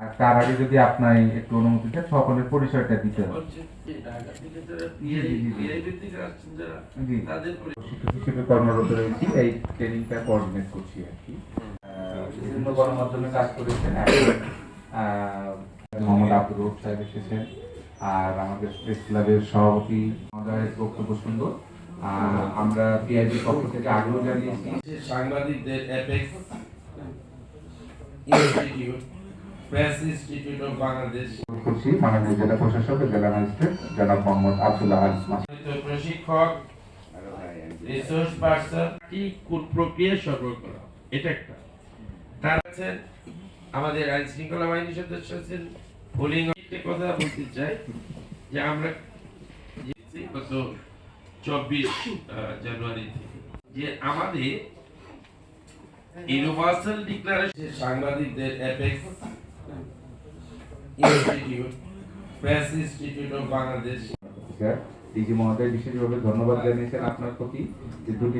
আর তার আগে যদি আপনার একটু অনুমতি দেন সকলের পরিচয়টা দিতে হবে। শিক্ষক হিসেবে কর্মরত রয়েছি এই ট্রেনিংটা কোঅর্ডিনেট করছি আর কি। বিভিন্ন গণমাধ্যমে কাজ করেছেন মোহাম্মদ আব্দুর রৌফ সাহেব এসেছেন আর আমাদের প্রেস ক্লাবের সভাপতি আমাদের বক্তব্য সুন্দর। আর আমরা পিআইবি পক্ষ থেকে আগ্রহ জানিয়েছি। সাংবাদিকদের apex institute press institute of Bangladesh করছি মাননীয় জেলা প্রশাসক জেলা ম্যাজিস্ট্রেট জনাব মোহাম্মদ আব্দুল্লাহ আল প্রশিক্ষক রিসোর্স পার্সন কি কোন প্রক্রিয়া সরবরাহ করা? এটা একটা। তার আছেন আমাদের আইন শৃঙ্খলা বাহিনীর সদস্য আছেন। পুলিং কথা বলতে চাই যে আমরা গত চব্বিশ জানুয়ারি থেকে যে আমাদের ইউনিভার্সাল ডিক্লারেশন সাংবাদিকদের apex institute press institute of Bangladesh sir যে মহোদয়, বিশেষভাবে ধন্যবাদ জানিয়েছেন আপনার প্রতি যে দুটি